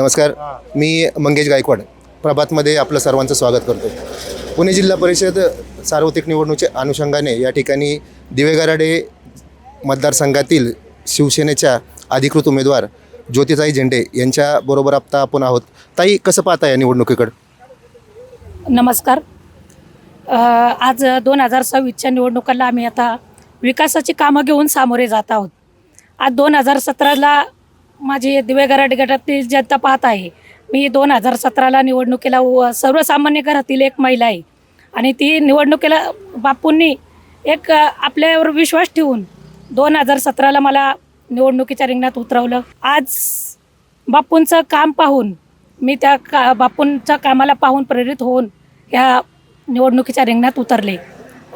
नमस्कार. मी मंगेश गायकवाड. प्रभातमध्ये आपलं सर्वांचं स्वागत करतो. पुणे जिल्हा परिषद सार्वत्रिक निवडणुकीच्या अनुषंगाने या ठिकाणी दिवेगराडे मतदारसंघातील शिवसेनेच्या अधिकृत उमेदवार ज्योतिताई झेंडे यांच्याबरोबर आता आपण आहोत. ताई कसं पाहता या निवडणुकीकडं? नमस्कार. आज दोन हजार सव्वीसच्या निवडणुकांना आम्ही आता विकासाची कामं घेऊन सामोरे जात आहोत. आज दोन हजार सतराला माझी दिवे गराडी गटातील जनता पाहत आहे. मी दोन हजार सतराला निवडणुकीला उ- सर्वसामान्य घरातील एक महिला आहे. आणि ती निवडणुकीला बापूंनी एक आपल्यावर विश्वास ठेवून दोन हजार सतराला मला निवडणुकीच्या रिंगणात उतरवलं. आज बापूंचं काम पाहून मी त्या का बापूंच्या कामाला पाहून प्रेरित होऊन ह्या निवडणुकीच्या रिंगणात उतरले.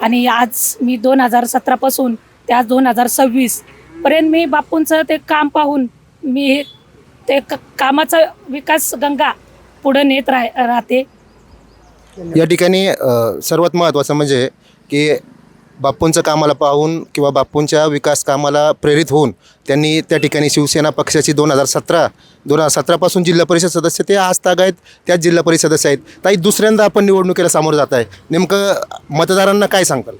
आणि आज मी दोन हजार सतरापासून ते आज दोन हजार सव्वीसपर्यंत मी बापूंचं ते काम पाहून मी ते क कामाचा विकास गंगा पुढं नेत राह राहते. या ठिकाणी अ, सर्वात महत्त्वाचं म्हणजे की बापूंचं कामाला पाहून किंवा बापूंच्या विकास कामाला प्रेरित होऊन त्यांनी त्या ठिकाणी शिवसेना पक्षाची दोन हजार सतरा दोन हजार सतरापासून जिल्हा परिषद सदस्य ते आज तागायत त्याच जिल्हा परिषद सदस्य आहेत. ताई दुसऱ्यांदा आपण निवडणुकीला सामोरं जात आहे. नेमकं मतदारांना काय सांगताल?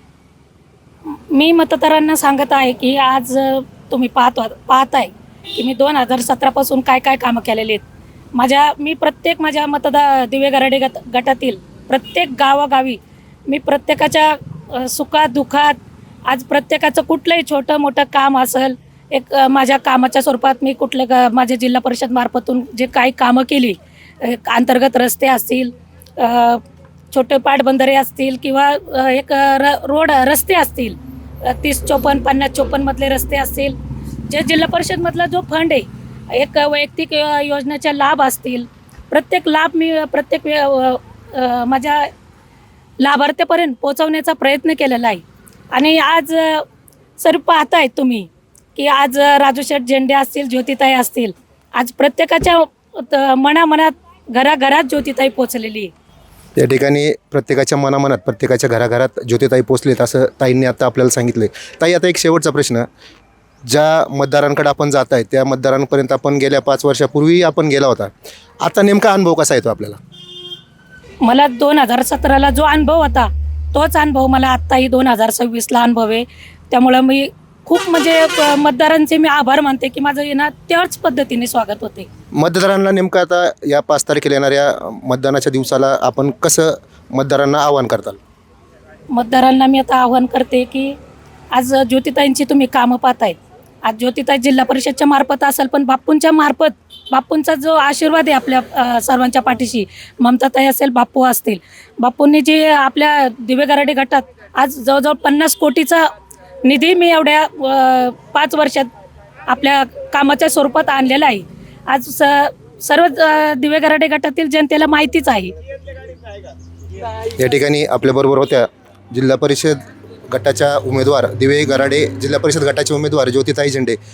मी मतदारांना सांगत आहे की आज अ, तुम्ही पाहतो पाहताय. की मी दोन हजार सतरापासून काय काय कामं केलेली आहेत. माझ्या मी प्रत्येक माझ्या मतदा दिवे गराडे गट गटातील प्रत्येक गावागावी मी प्रत्येकाच्या सुखात दुःखात आज प्रत्येकाचं कुठलंही छोटं मोठं काम असेल एक माझ्या कामाच्या स्वरूपात मी कुठले ग माझ्या जिल्हा परिषद मार्फतून जे काही कामं केली अंतर्गत रस्ते असतील छोटे पाटबंधारे असतील किंवा एक र रोड रस्ते असतील तीस चोपन्न पन्नास चोपन्नमधले रस्ते असतील जे जिल्हा परिषदमधला जो फंड आहे एक वैयक्तिक योजनेच्या लाभ असतील प्रत्येक लाभ मी प्रत्येक माझ्या लाभार्थ्यापर्यंत पोहोचवण्याचा प्रयत्न केलेला आहे. आणि आज सर पाहताय तुम्ही की आज राजू शेठ झेंडे असतील ज्योतिताई असतील आज प्रत्येकाच्या त- मनामनात घराघरात ज्योतिताई पोचलेली आहे. या ठिकाणी प्रत्येकाच्या मनामनात प्रत्येकाच्या घराघरात ज्योतिताई पोचलेत असं ताईंनी आता आपल्याला सांगितले ताई आता एक शेवटचा प्रश्न. ज्या मतदारांकडे आपण जात आहे त्या मतदारांपर्यंत आपण गेल्या पाच वर्षापूर्वी आपण गेला होता. आता नेमका अनुभव कसा येतो आपल्याला? मला दोन हजार सतराला जो अनुभव होता तोच अनुभव मला आत्ताही दोन हजार सव्वीसला अनुभव आहे. त्यामुळं मी खूप म्हणजे मतदारांचे मी आभार मानते की माझं येणं त्याच पद्धतीने स्वागत होते. मतदारांना नेमकं आता या पाच तारखेला येणाऱ्या मतदानाच्या दिवसाला आपण कसं मतदारांना आवाहन करताल? मतदारांना मी आता आवाहन करते की आज ज्योतिताईंची तुम्ही कामं पाहताय आज ज्योतिता जिल्हा परिषदच्या मार्फत असेल पण बापूंच्या मार्फत बापूंचा जो आशीर्वाद आहे आपल्या अ, सर्वांच्या पाठीशी ममताताई असेल बापू असतील. बापूंनी जे आपल्या दिवे गराडे गटात आज जवळजवळ पन्नास कोटीचा निधी मी एवढ्या अ, पाच वर्षात आपल्या कामाच्या स्वरूपात आणलेला आहे. आज स सर्व अ, दिवे गराडे गटातील जनतेला माहितीच आहे. या ठिकाणी आपल्याबरोबर होत्या जिल्हा परिषद गटाच्या उमेदवार दिवे गराडे जिल्हा परिषद गटाचे उमेदवार ज्योतिताई झेंडे.